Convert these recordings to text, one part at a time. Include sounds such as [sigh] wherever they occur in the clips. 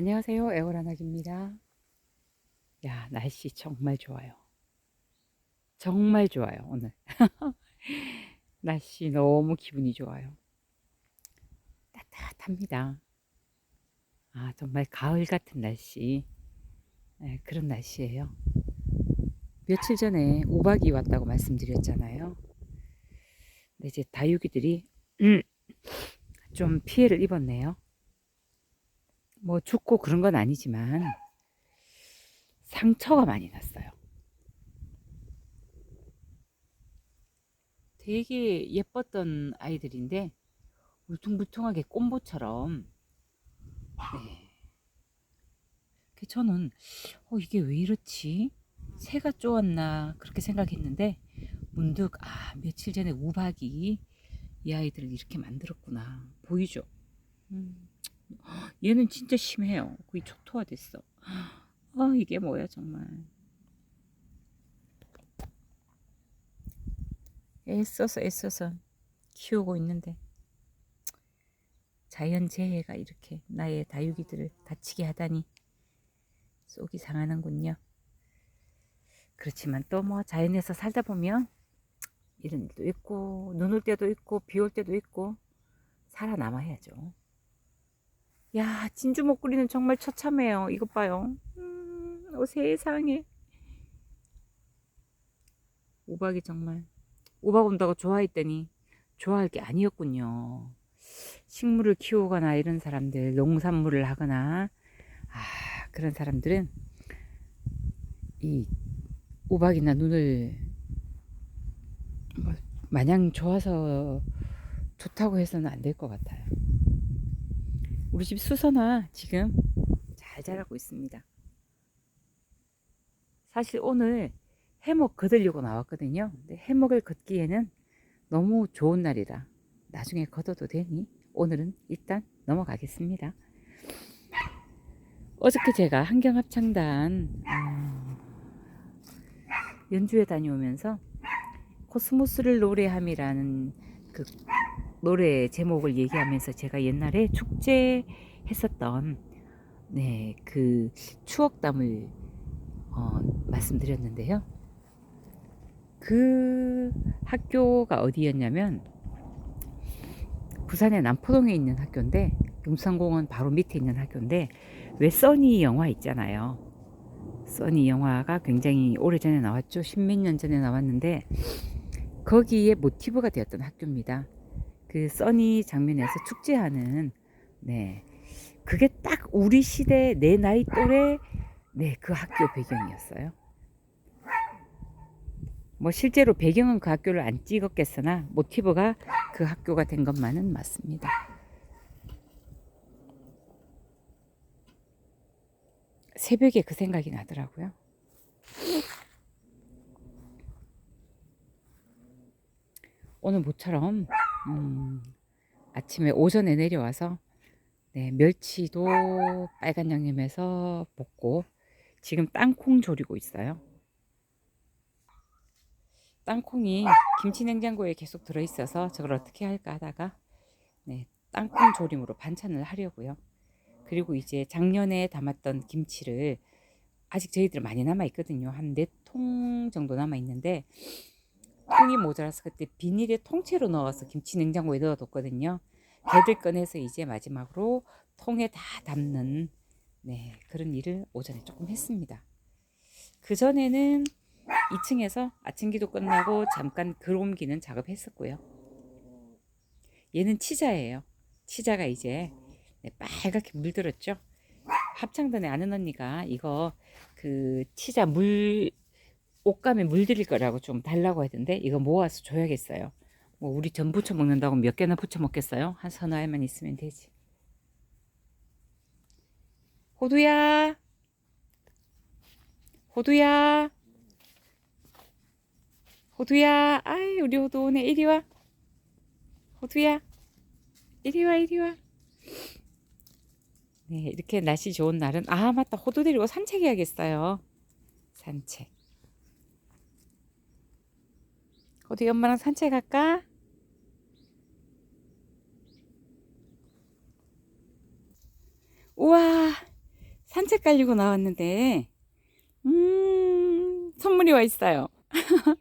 안녕하세요. 에오라나기입니다. 야, 날씨 정말 좋아요. 정말 좋아요, 오늘. [laughs] 날씨 너무 기분이 좋아요. 따뜻합니다. 아, 정말 가을 같은 날씨. 네, 그런 날씨예요. 며칠 전에 우박이 왔다고 말씀드렸잖아요. 근데 이제 다육이들이 음, 좀 피해를 입었네요. 뭐 죽고 그런 건 아니지만 상처가 많이 났어요. 되게 예뻤던 아이들인데 울퉁불퉁하게 꼼보처럼 네. 그 저는 어 이게 왜 이렇지? 새가 쪼았나 그렇게 생각했는데 문득 아 며칠 전에 우박이 이 아이들을 이렇게 만들었구나 보이죠? 음. 얘는 진짜 심해요. 거의 초토화 됐어. 아, 이게 뭐야, 정말. 애써서 애써서 키우고 있는데 자연재해가 이렇게 나의 다육이들을 다치게 하다니 속이 상하는군요. 그렇지만 또 뭐 자연에서 살다 보면 이런 일도 있고 눈 올 때도 있고 비 올 때도 있고 살아남아야죠. 야, 진주 목걸이는 정말 처참해요. 이것 봐요. 음, 어, 세상에. 우박이 정말. 우박 온다고 좋아했더니 좋아할 게 아니었군요. 식물을 키우거나 이런 사람들, 농산물을 하거나, 아, 그런 사람들은 이 우박이나 눈을 뭐 마냥 좋아서 좋다고 해서는 안 될 것 같아요. 우리 집 수선화 지금 잘 자라고 있습니다. 사실 오늘 해먹 걷으려고 나왔거든요. 근데 해먹을 걷기에는 너무 좋은 날이라 나중에 걷어도 되니 오늘은 일단 넘어가겠습니다. 어저께 제가 한경합창단 어, 연주회 다녀오면서 코스모스를 노래함이라는 그 노래 제목을 얘기하면서 제가 옛날에 축제 했었던 네, 그 추억담을 어, 말씀드렸는데요. 그 학교가 어디였냐면 부산의 남포동에 있는 학교인데 용산공원 바로 밑에 있는 학교인데 왜 써니 영화 있잖아요. 써니 영화가 굉장히 오래전에 나왔죠. 십몇 년 전에 나왔는데 거기에 모티브가 되었던 학교입니다. 그 써니 장면에서 축제하는 네 그게 딱 우리 시대 내 나이 또래 네 그 학교 배경이었어요. 뭐 실제로 배경은 그 학교를 안 찍었겠으나 모티브가 그 학교가 된 것만은 맞습니다. 새벽에 그 생각이 나더라고요. 오늘 모처럼 음, 아침에 오전에 내려와서 네, 멸치도 빨간 양념해서 볶고 지금 땅콩 조리고 있어요. 땅콩이 김치 냉장고에 계속 들어있어서 저걸 어떻게 할까 하다가 네, 땅콩 조림으로 반찬을 하려고요. 그리고 이제 작년에 담았던 김치를 아직 저희들 많이 남아 있거든요. 한 네 통 정도 남아 있는데 통이 모자라서 그때 비닐에 통째로 넣어서 김치 냉장고에 넣어뒀거든요. 걔들 꺼내서 이제 마지막으로 통에 다 담는 네 그런 일을 오전에 조금 했습니다. 그 전에는 2층에서 아침 기도 끝나고 잠깐 글 옮기는 작업했었고요. 얘는 치자예요. 치자가 이제 네, 빨갛게 물들었죠. 합창단에 아는 언니가 이거 그 치자 물 옷감에 물들일 거라고 좀 달라고 하던데 이거 모아서 줘야겠어요. 뭐 우리 전 부쳐 먹는다고 몇 개나 부쳐 먹겠어요? 한 서너 알만 있으면 되지. 호두야, 호두야, 호두야. 아이 우리 호두 오네. 이리 와. 호두야, 이리 와, 이리 와. 네, 이렇게 날씨 좋은 날은 아 맞다 호두 데리고 산책해야겠어요. 산책. 어디 엄마랑 산책할까? 우와 산책 가려고 나왔는데, 음, 선물이 와 있어요. [laughs]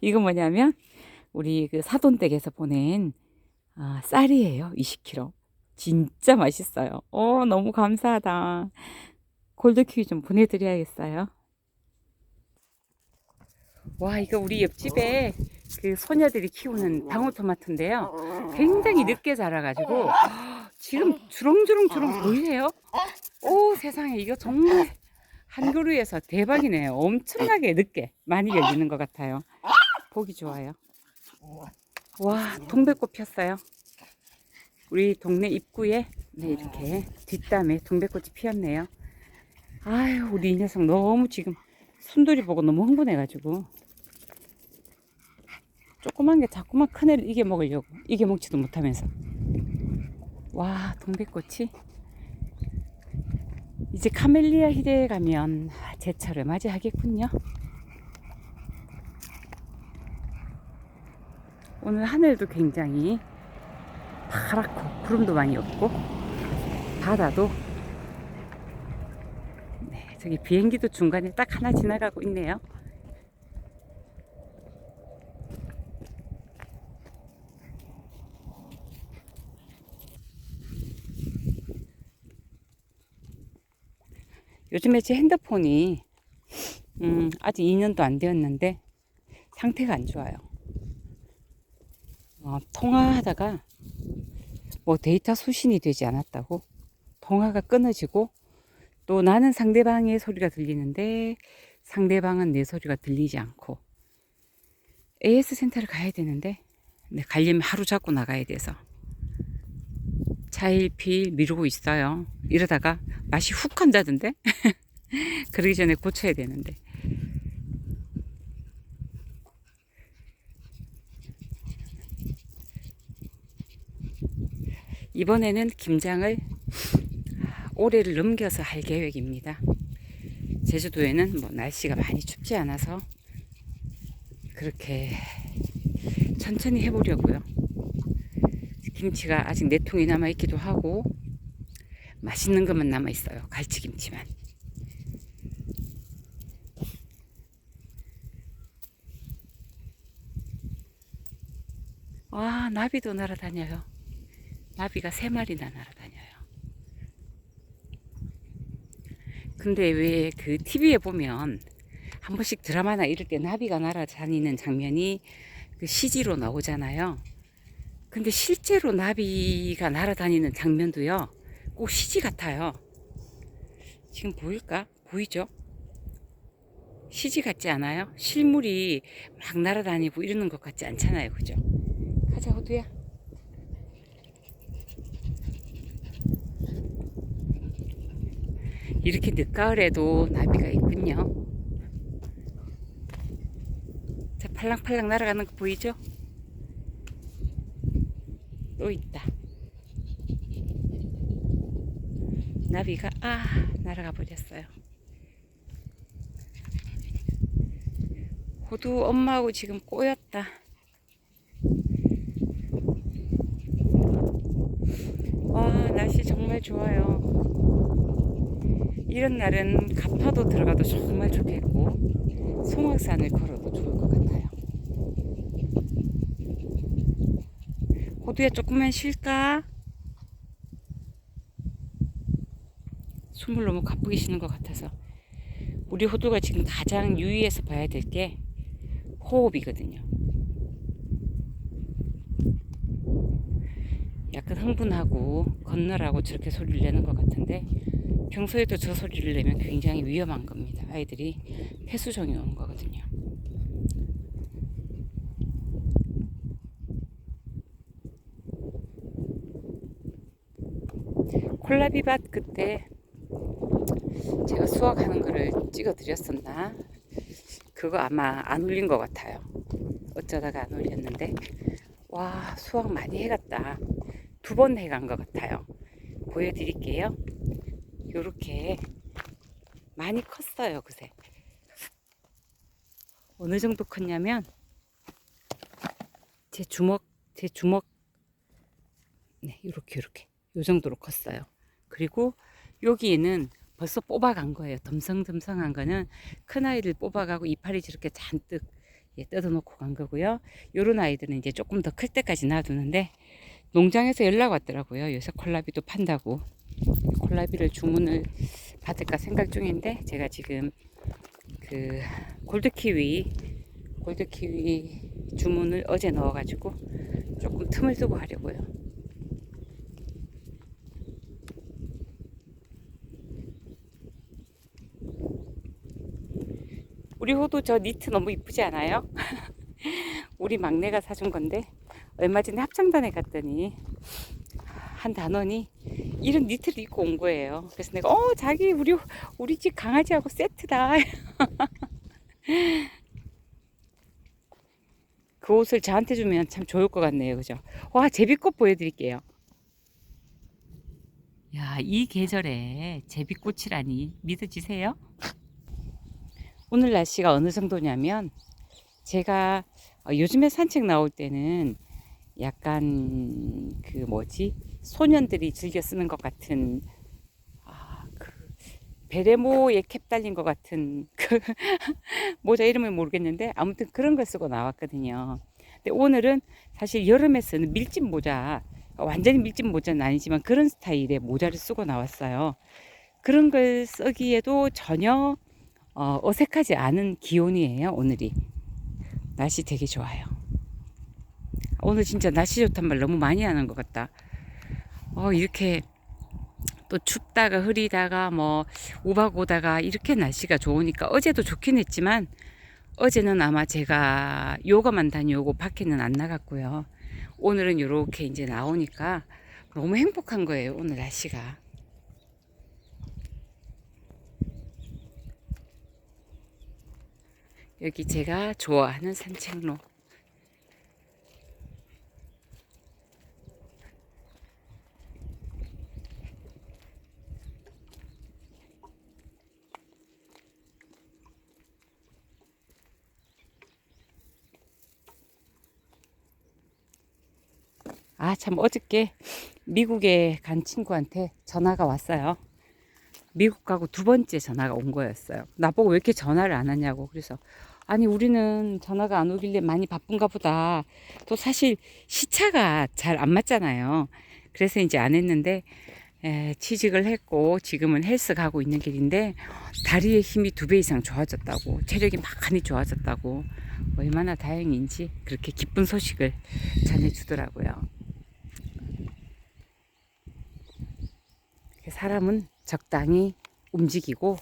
이거 뭐냐면, 우리 그 사돈댁에서 보낸 아, 쌀이에요. 20kg. 진짜 맛있어요. 어, 너무 감사하다. 골드키위 좀 보내드려야겠어요. 와, 이거 우리 옆집에 그 소녀들이 키우는 방울토마토인데요. 굉장히 늦게 자라가지고 지금 주렁주렁주렁 보이세요? 오, 세상에 이거 정말 한 그루에서 대박이네요. 엄청나게 늦게 많이 열리는 것 같아요. 보기 좋아요. 와, 동백꽃 폈어요. 우리 동네 입구에 네, 이렇게 뒷담에 동백꽃이 피었네요. 아유, 우리 이 녀석 너무 지금 순돌이 보고 너무 흥분해가지고 조그만 게 자꾸만 큰 애를 이겨 먹으려고 이겨 먹지도 못하면서 와 동백꽃이 이제 카멜리아 희대에 가면 제철을 맞이하겠군요. 오늘 하늘도 굉장히 파랗고 구름도 많이 없고 바다도 네, 저기 비행기도 중간에 딱 하나 지나가고 있네요. 요즘에 제 핸드폰이 음, 아직 2년도 안 되었는데 상태가 안 좋아요. 어, 통화하다가 뭐 데이터 수신이 되지 않았다고 통화가 끊어지고 또 나는 상대방의 소리가 들리는데 상대방은 내 소리가 들리지 않고 AS 센터를 가야 되는데 네, 가려면 하루 잡고 나가야 돼서 차일피일 미루고 있어요. 이러다가 맛이 훅 간다던데 [laughs] 그러기 전에 고쳐야 되는데 이번에는 김장을 올해를 넘겨서 할 계획입니다. 제주도에는 뭐 날씨가 많이 춥지 않아서 그렇게 천천히 해보려고요. 김치가 아직 네 통이 남아 있기도 하고 맛있는 것만 남아 있어요. 갈치김치만. 와 나비도 날아다녀요. 나비가 세 마리나 날아다녀요. 근데 왜 그 TV에 보면 한 번씩 드라마나 이럴 때 나비가 날아다니는 장면이 그 CG로 나오잖아요. 근데 실제로 나비가 날아다니는 장면도요, 꼭 CG 같아요. 지금 보일까? 보이죠? CG 같지 않아요? 실물이 막 날아다니고 이러는 것 같지 않잖아요. 그죠? 가자, 호두야. 이렇게 늦가을에도 나비가 있군요. 자, 팔랑팔랑 날아가는 거 보이죠? 또 있다. 나비가 아 날아가 버렸어요. 호두 엄마하고 지금 꼬였다. 와 날씨 정말 좋아요. 이런 날은 가파도 들어가도 정말 좋겠고 송악산을 걸어도 좋을 것 같아요. 호두야 조금만 쉴까? 숨을 너무 가쁘게 쉬는 것 같아서 우리 호두가 지금 가장 유의해서 봐야 될 게 호흡이거든요. 약간 흥분하고 건너라고 저렇게 소리를 내는 것 같은데 평소에도 저 소리를 내면 굉장히 위험한 겁니다. 아이들이 폐수종이 오는 거거든요. 콜라비밭 그때 제가 수확하는 거를 찍어 드렸었나? 그거 아마 안 올린 것 같아요. 어쩌다가 안 올렸는데 와 수확 많이 해갔다. 두 번 해간 것 같아요. 보여드릴게요. 요렇게 많이 컸어요 그새. 어느 정도 컸냐면 제 주먹 제 주먹 네 요렇게 요렇게 요 정도로 컸어요. 그리고 여기에는 벌써 뽑아간 거예요. 덤성덤성한 거는 큰 아이를 뽑아가고 이파리 저렇게 잔뜩 예, 뜯어놓고 간 거고요. 요런 아이들은 이제 조금 더 클 때까지 놔두는데 농장에서 연락 왔더라고요. 요새 콜라비도 판다고. 콜라비를 주문을 받을까 생각 중인데 제가 지금 그 골드키위 골드키위 주문을 어제 넣어가지고 조금 틈을 두고 하려고요. 우리 호도 저 니트 너무 이쁘지 않아요? [laughs] 우리 막내가 사준 건데 얼마 전에 합창단에 갔더니 한 단원이 이런 니트를 입고 온 거예요. 그래서 내가 어 자기 우리 우리 집 강아지하고 세트다. [laughs] 그 옷을 저한테 주면 참 좋을 것 같네요. 그죠? 와, 제비꽃 보여드릴게요. 야, 이 계절에 제비꽃이라니 믿어지세요? 오늘 날씨가 어느 정도냐면 제가 어, 요즘에 산책 나올 때는 약간 그 뭐지 소년들이 즐겨 쓰는 것 같은 아, 그 베레모에 캡 달린 것 같은 [laughs] 그 모자 이름을 모르겠는데 아무튼 그런 걸 쓰고 나왔거든요. 근데 오늘은 사실 여름에 쓰는 밀짚 모자 완전히 밀짚 모자는 아니지만 그런 스타일의 모자를 쓰고 나왔어요. 그런 걸 쓰기에도 전혀 어, 어색하지 않은 기온이에요, 오늘이. 날씨 되게 좋아요. 오늘 진짜 날씨 좋단 말 너무 많이 하는 것 같다. 어, 이렇게 또 춥다가 흐리다가 뭐 우박 오다가 이렇게 날씨가 좋으니까 어제도 좋긴 했지만 어제는 아마 제가 요가만 다녀오고 밖에는 안 나갔고요. 오늘은 이렇게 이제 나오니까 너무 행복한 거예요, 오늘 날씨가. 여기 제가 좋아하는 산책로. 아, 참, 어저께 미국에 간 친구한테 전화가 왔어요. 미국 가고 두 번째 전화가 온 거였어요. 나보고 왜 이렇게 전화를 안 하냐고. 그래서, 아니, 우리는 전화가 안 오길래 많이 바쁜가 보다. 또 사실 시차가 잘 안 맞잖아요. 그래서 이제 안 했는데, 에, 취직을 했고, 지금은 헬스 가고 있는 길인데, 다리의 힘이 두 배 이상 좋아졌다고, 체력이 많이 좋아졌다고, 얼마나 다행인지 그렇게 기쁜 소식을 전해주더라고요. 사람은 적당히 움직이고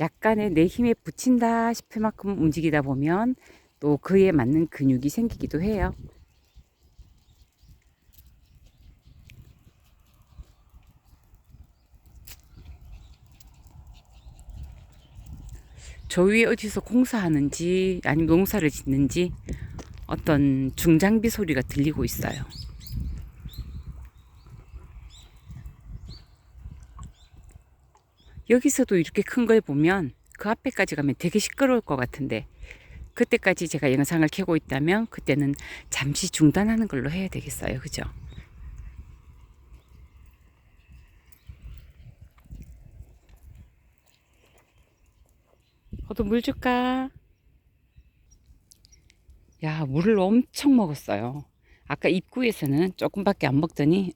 약간의 내 힘에 붙인다 싶을 만큼 움직이다 보면 또 그에 맞는 근육이 생기기도 해요. 저 위에 어디서 공사하는지 아니면 농사를 짓는지 어떤 중장비 소리가 들리고 있어요. 여기서도 이렇게 큰 걸 보면 그 앞에까지 가면 되게 시끄러울 것 같은데 그때까지 제가 영상을 켜고 있다면 그때는 잠시 중단하는 걸로 해야 되겠어요. 그죠? 저도 물 줄까? 야, 물을 엄청 먹었어요. 아까 입구에서는 조금밖에 안 먹더니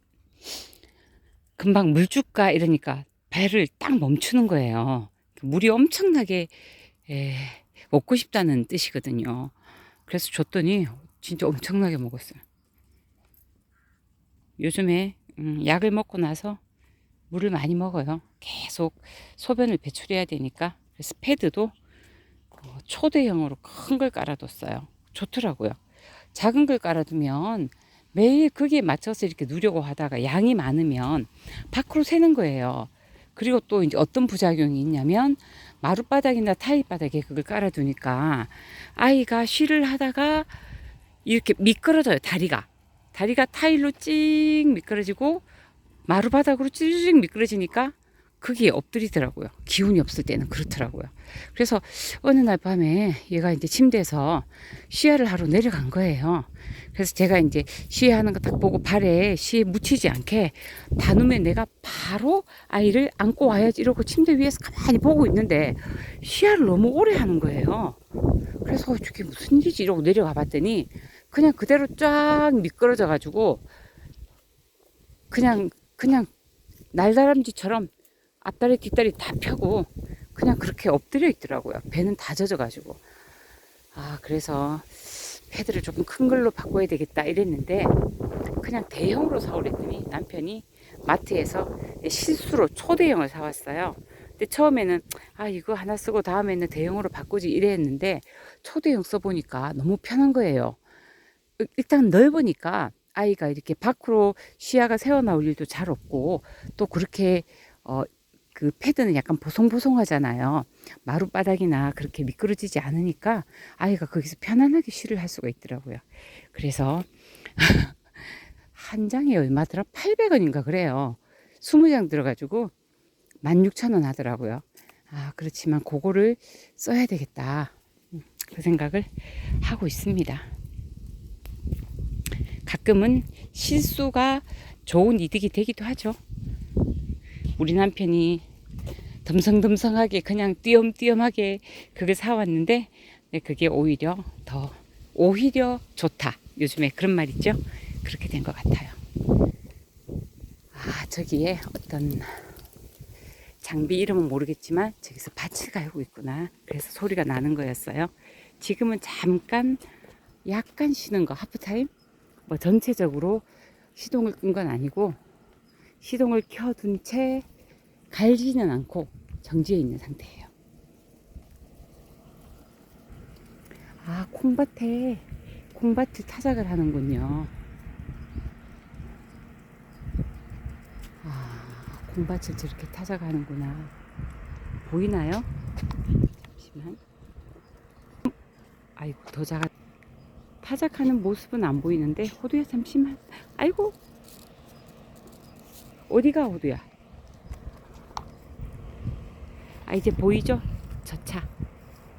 금방 물 줄까 이러니까 배를 딱 멈추는 거예요. 물이 엄청나게 에, 먹고 싶다는 뜻이거든요. 그래서 줬더니 진짜 엄청나게 먹었어요. 요즘에 음, 약을 먹고 나서 물을 많이 먹어요. 계속 소변을 배출해야 되니까 그래서 패드도 어, 초대형으로 큰 걸 깔아뒀어요. 좋더라고요. 작은 걸 깔아두면 매일 거기에 맞춰서 이렇게 누려고 하다가 양이 많으면 밖으로 새는 거예요. 그리고 또 이제 어떤 부작용이 있냐면 마룻바닥이나 타일바닥에 그걸 깔아두니까 아이가 쉬를 하다가 이렇게 미끄러져요 다리가. 다리가 타일로 찡 미끄러지고 마룻바닥으로 찡 미끄러지니까 거기에 엎드리더라고요. 기운이 없을 때는 그렇더라고요. 그래서 어느 날 밤에 얘가 이제 침대에서 쉬야를 하러 내려간 거예요. 그래서 제가 이제 쉬야하는 거 딱 보고 발에 쉬에 묻히지 않게 다누면 내가 바로 아이를 안고 와야지 이러고 침대 위에서 가만히 보고 있는데 쉬야를 너무 오래 하는 거예요. 그래서 어, 저게 무슨 일이지 이러고 내려가 봤더니 그냥 그대로 쫙 미끄러져 가지고 그냥 그냥 날다람쥐처럼 앞다리 뒷다리 다 펴고 그냥 그렇게 엎드려 있더라고요. 배는 다 젖어가지고. 아, 그래서 패드를 조금 큰 걸로 바꿔야 되겠다 이랬는데 그냥 대형으로 사오랬더니 남편이 마트에서 실수로 초대형을 사왔어요. 근데 처음에는 아 이거 하나 쓰고 다음에는 대형으로 바꾸지 이랬는데 초대형 써보니까 너무 편한 거예요. 일단 넓으니까 아이가 이렇게 밖으로 시야가 새어 나올 일도 잘 없고 또 그렇게 어 그 패드는 약간 보송보송하잖아요. 마룻바닥이나 그렇게 미끄러지지 않으니까 아이가 거기서 편안하게 쉬를 할 수가 있더라고요. 그래서 [laughs] 한 장에 얼마더라? 800원인가 그래요. 20장 들어가지고 16,000원 하더라고요. 아, 그렇지만 그거를 써야 되겠다. 음, 그 생각을 하고 있습니다. 가끔은 실수가 좋은 이득이 되기도 하죠. 우리 남편이 덤성덤성하게 그냥 띄엄띄엄하게 그걸 사왔는데 네, 그게 오히려 더 오히려 좋다. 요즘에 그런 말 있죠? 그렇게 된 것 같아요. 아 저기에 어떤 장비 이름은 모르겠지만 저기서 밭을 갈고 있구나. 그래서 소리가 나는 거였어요. 지금은 잠깐 약간 쉬는 거 하프타임? 뭐 전체적으로 시동을 끈 건 아니고 시동을 켜둔 채 갈지는 않고 정지해 있는 상태예요. 아, 콩밭에 콩밭을 타작을 하는군요. 아, 콩밭을 저렇게 타작하는구나. 보이나요? 잠시만. 아이고, 더 작아. 타작하는 모습은 안 보이는데 호두야 잠시만. 아이고. 어디가 호두야? 아 이제 보이죠? 저 차.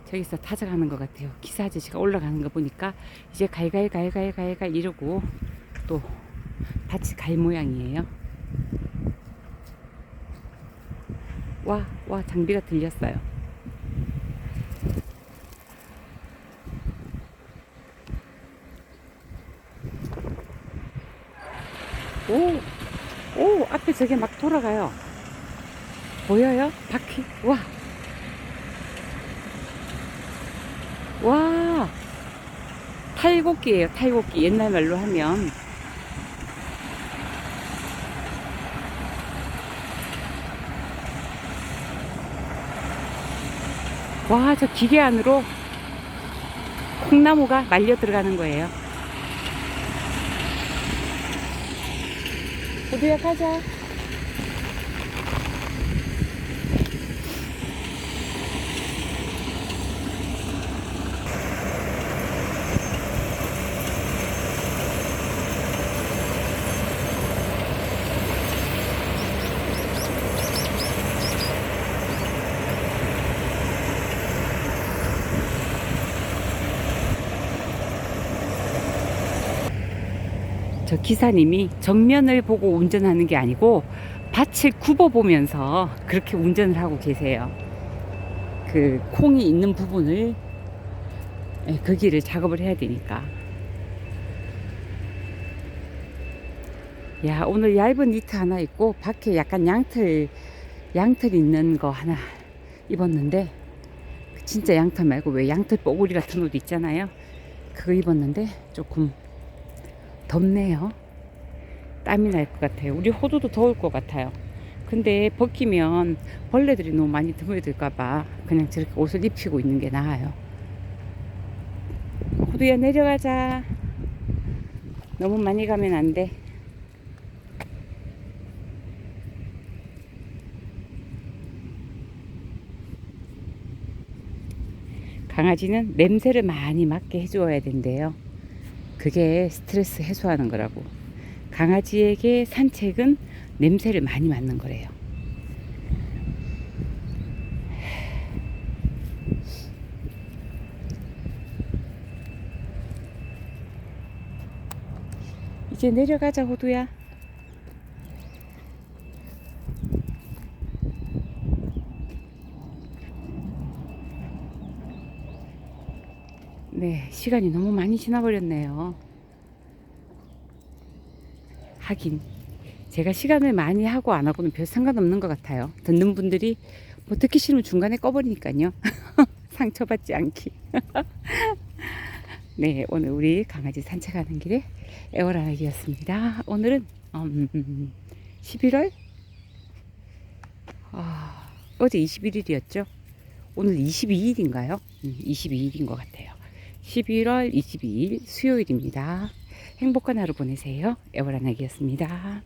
저기서 타작하는 것 같아요. 기사 아저씨가 올라가는 거 보니까 이제 갈갈 갈갈 갈갈 이러고 또 밭이 갈 모양이에요. 와, 와, 장비가 들렸어요. 오, 오, 앞에 저게 막 돌아가요. 보여요? 바퀴? 와. 와. 탈곡기예요, 탈곡기. 옛날 말로 하면. 와, 저 기계 안으로 콩나무가 말려 들어가는 거예요. 호두야 가자. 저 기사님이 정면을 보고 운전하는 게 아니고 밭을 굽어 보면서 그렇게 운전을 하고 계세요. 그 콩이 있는 부분을 예, 거기를 작업을 해야 되니까. 야 오늘 얇은 니트 하나 입고 밖에 약간 양털 양털 있는 거 하나 입었는데 진짜 양털 말고 왜 양털 뽀글이 같은 옷 있잖아요. 그거 입었는데 조금 덥네요. 땀이 날 것 같아요. 우리 호두도 더울 것 같아요. 근데 벗기면 벌레들이 너무 많이 드물들까봐 그냥 저렇게 옷을 입히고 있는 게 나아요. 호두야 내려가자. 너무 많이 가면 안 돼. 강아지는 냄새를 많이 맡게 해주어야 된대요. 그게 스트레스 해소하는 거라고. 강아지에게 산책은 냄새를 많이 맡는 거래요. 이제 내려가자 호두야. 네, 시간이 너무 많이 지나버렸네요. 하긴 제가 시간을 많이 하고 안 하고는 별 상관없는 것 같아요. 듣는 분들이 뭐 듣기 싫으면 중간에 꺼버리니까요. [laughs] 상처받지 않기. [laughs] 네, 오늘 우리 강아지 산책하는 길에 애월하기였습니다. 오늘은 음, 11월 아, 어제 21일이었죠. 오늘 22일인가요? 음, 22일인 것 같아요. 11월 22일 수요일입니다. 행복한 하루 보내세요. 애월하나기였습니다.